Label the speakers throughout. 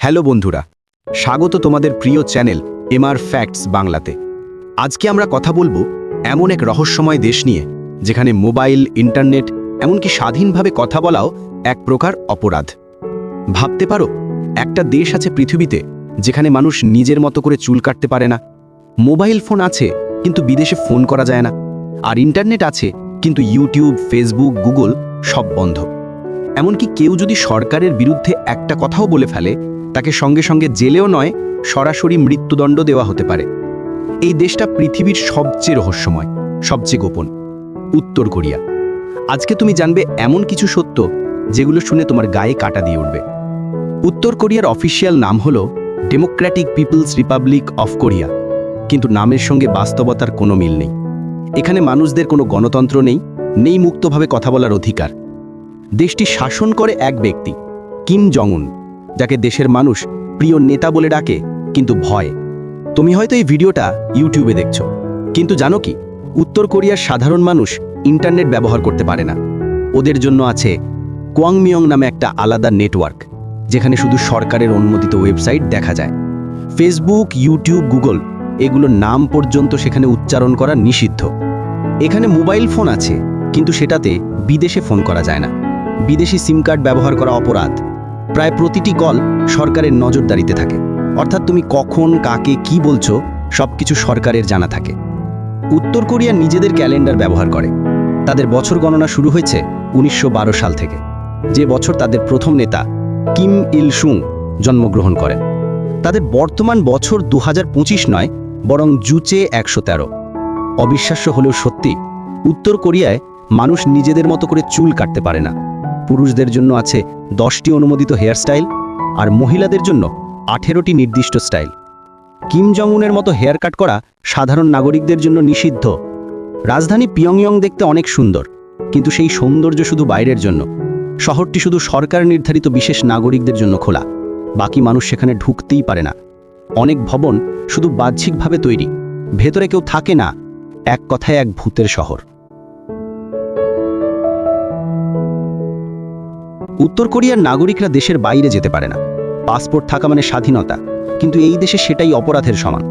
Speaker 1: Hello বন্ধুরা, স্বাগত তোমাদের প্রিয় চ্যানেল এমআর ফ্যাক্টস বাংলাতে। আজকে আমরা কথা বলব এমন এক রহস্যময় দেশ নিয়ে, যেখানে মোবাইল, ইন্টারনেট, এমনকি স্বাধীনভাবে কথা বলাও এক প্রকার অপরাধ। ভাবতে পারো, একটা দেশ আছে পৃথিবীতে, যেখানে মানুষ নিজের মতো করে চুল কাটতে পারে না। মোবাইল ফোন আছে, কিন্তু বিদেশে ফোন করা যায় না। আর ইন্টারনেট আছে, কিন্তু ইউটিউব, ফেসবুক, গুগল সব বন্ধ। এমনকি কেউ যদি সরকারের বিরুদ্ধে একটা কথাও বলে ফেলে তাকে সঙ্গে সঙ্গে জেলেও নয়, সরাসরি মৃত্যুদণ্ড দেওয়া হতে পারে। এই দেশটা পৃথিবীর সবচেয়ে রহস্যময়, সবচেয়ে গোপন। উত্তর কোরিয়া। আজকে তুমি জানবে এমন কিছু সত্য যেগুলো শুনে তোমার গায়ে কাটা দিয়ে উঠবে। উত্তর কোরিয়ার অফিসিয়াল নাম হল democratic people's republic of Korea. কিন্তু নামের সঙ্গে বাস্তবতার কোনো মিল নেই। এখানে মানুষদের কোনো গণতন্ত্র নেই নেই মুক্তভাবে কথা বলার অধিকার। দেশটি শাসন করে এক ব্যক্তি, কিম জংউন। যাকে দেশের মানুষ প্রিয় নেতা বলে ডাকে, কিন্তু ভয়। তুমি হয়তো এই ভিডিওটা ইউটিউবে দেখছ। কিন্তু জানো কি? উত্তর কোরিয়ার সাধারণ মানুষ ইন্টারনেট ব্যবহার করতে পারে না। ওদের জন্য আছে কোয়াংমিয়ং নামে একটা আলাদা নেটওয়ার্ক, যেখানে শুধু সরকারের অনুমোদিত ওয়েবসাইট দেখা যায়। ফেসবুক, ইউটিউব, গুগল এগুলোর নাম পর্যন্ত সেখানে উচ্চারণ করা নিষিদ্ধ। এখানে মোবাইল ফোন আছে, কিন্তু সেটাতে বিদেশে ফোন করা যায় না। বিদেশি সিম কার্ড ব্যবহার করা অপরাধ। প্রায় প্রতিটি কল সরকারের নজরদারিতে থাকে। অর্থাৎ তুমি কখন, কাকে, কি বলছো, সবকিছু সরকারের জানা থাকে। উত্তর কোরিয়া নিজেদের ক্যালেন্ডার ব্যবহার করে। তাদের বছর গণনা শুরু হয়েছে উনিশশো বারো সাল থেকে। যে বছর তাদের প্রথম নেতা কিম ইল সুং জন্মগ্রহণ করেন। তাদের বর্তমান বছর দু নয়, বরং জুচে একশো তেরো। অবিশ্বাস্য হলেও সত্যি, উত্তর কোরিয়ায় মানুষ নিজেদের মতো করে চুল কাটতে পারে না। পুরুষদের জন্য আছে দশটি অনুমোদিত হেয়ারস্টাইল আর মহিলাদের জন্য আঠেরোটি নির্দিষ্ট স্টাইল। কিম জংউনের মতো হেয়ার কাট করা সাধারণ নাগরিকদের জন্য নিষিদ্ধ। রাজধানী পিয়ংইয়ং দেখতে অনেক সুন্দর, কিন্তু সেই সৌন্দর্য শুধু বাইরের জন্য। শহরটি শুধু সরকার নির্ধারিত বিশেষ নাগরিকদের জন্য খোলা, বাকি মানুষ সেখানে ঢুকতেই পারে না। অনেক ভবন শুধু বাহ্যিকভাবে তৈরি, ভেতরে কেউ থাকে না, এক কথায় এক ভূতের শহর। উত্তর কোরিয়ার নাগরিকরা দেশের বাইরে যেতে পারে না। পাসপোর্ট থাকা মানে স্বাধীনতা। কিন্তু এই দেশে সেটাই অপরাধের সমান।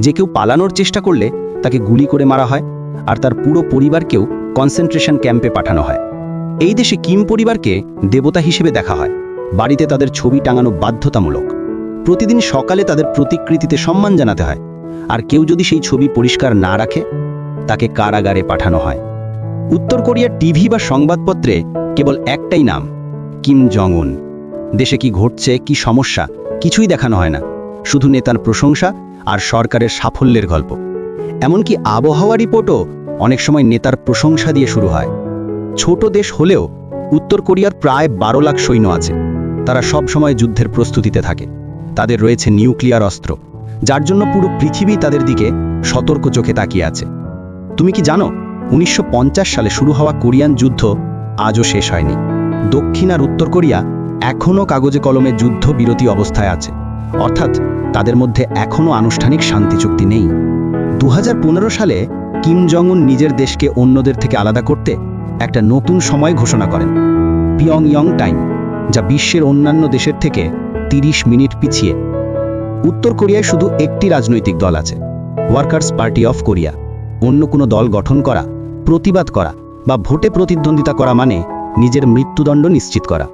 Speaker 1: যে কেউ পালানোর চেষ্টা করলে তাকে গুলি করে মারা হয় আর তার পুরো পরিবারকেও কনসেন্ট্রেশন ক্যাম্পে পাঠানো হয়। এই দেশে কিম পরিবারকে দেবতা হিসেবে দেখা হয়। বাড়িতে তাদের ছবি টাঙানো বাধ্যতামূলক। প্রতিদিন সকালে তাদের প্রতিকৃতিতে সম্মান জানাতে হয়। আর কেউ যদি সেই ছবি পরিষ্কার না রাখে, তাকে কারাগারে পাঠানো হয়। উত্তর কোরিয়ার টিভি বা সংবাদপত্রে কেবল একটাই নাম কিম জংউন। দেশে কি ঘটছে, কি সমস্যা, কিছুই দেখানো হয় না। শুধু নেতার প্রশংসা আর সরকারের সাফল্যের গল্প। এমনকি আবহাওয়া রিপোর্টও অনেক সময় নেতার প্রশংসা দিয়ে শুরু হয়। ছোট দেশ হলেও উত্তর কোরিয়ার প্রায় বারো লাখ সৈন্য আছে। তারা সব সময় যুদ্ধের প্রস্তুতিতে থাকে। তাদের রয়েছে নিউক্লিয়ার অস্ত্র, যার জন্য পুরো পৃথিবী তাদের দিকে সতর্ক চোখে তাকিয়ে আছে। তুমি কি জানো, উনিশশো পঞ্চাশ সালে শুরু হওয়া কোরিয়ান যুদ্ধ আজও শেষ হয়নি। দক্ষিণ আর উত্তর কোরিয়া এখনও কাগজে কলমে যুদ্ধ বিরতি অবস্থায় আছে। অর্থাৎ তাদের মধ্যে এখনও আনুষ্ঠানিক শান্তি চুক্তি নেই। দু হাজার পনেরো সালে কিম জংউন নিজের দেশকে অন্যদের থেকে আলাদা করতে একটা নতুন সময় ঘোষণা করেন পিয়ং ইয়ং টাইম, যা বিশ্বের অন্যান্য দেশের থেকে ৩০ মিনিট পিছিয়ে। উত্তর কোরিয়ায় শুধু একটি রাজনৈতিক দল আছে, ওয়ার্কার্স পার্টি অফ কোরিয়া। অন্য কোনো দল গঠন করা, প্রতিবাদ করা বা ভোটে প্রতিদ্বন্দ্বিতা করা মানে নিজের মৃত্যুদণ্ড নিশ্চিত করা।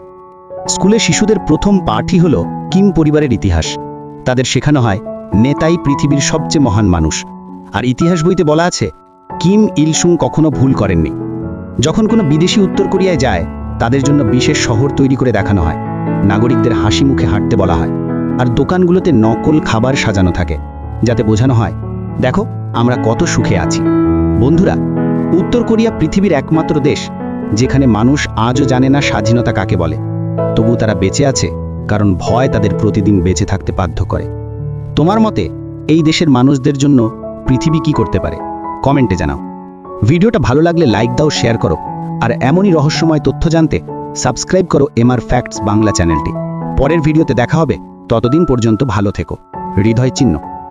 Speaker 1: স্কুলে শিশুদের প্রথম পাঠই হল কিম পরিবারের ইতিহাস। তাদের শেখানো হয়, নেতাই পৃথিবীর সবচেয়ে মহান মানুষ। আর ইতিহাস বইতে বলা আছে, কিম ইলসুং কখনো ভুল করেননি। যখন কোনো বিদেশি উত্তর কোরিয়ায় যায়, তাদের জন্য বিশেষ শহর তৈরি করে দেখানো হয়। নাগরিকদের হাসি মুখে হাঁটতে বলা হয়। আর দোকানগুলোতে নকল খাবার সাজানো থাকে, যাতে বোঝানো হয়, দেখো, আমরা কত সুখে আছি। বন্ধুরা, উত্তর কোরিয়া পৃথিবীর একমাত্র দেশ যেখানে মানুষ আজও জানে না স্বাধীনতা কাকে বলে। তবু তারা বেঁচে আছে, কারণ ভয় তাদের প্রতিদিন বেঁচে থাকতে বাধ্য করে। তোমার মতে, এই দেশের মানুষদের জন্য পৃথিবী কি করতে পারে? কমেন্টে জানাও। ভিডিওটা ভালো লাগলে লাইক দাও, শেয়ার করো। আর এমনই রহস্যময় তথ্য জানতে সাবস্ক্রাইব করো এমআর ফ্যাক্টস বাংলা চ্যানেলটি। পরের ভিডিওতে দেখা হবে, ততদিন পর্যন্ত ভালো থেকো। হৃদয় চিহ্ন।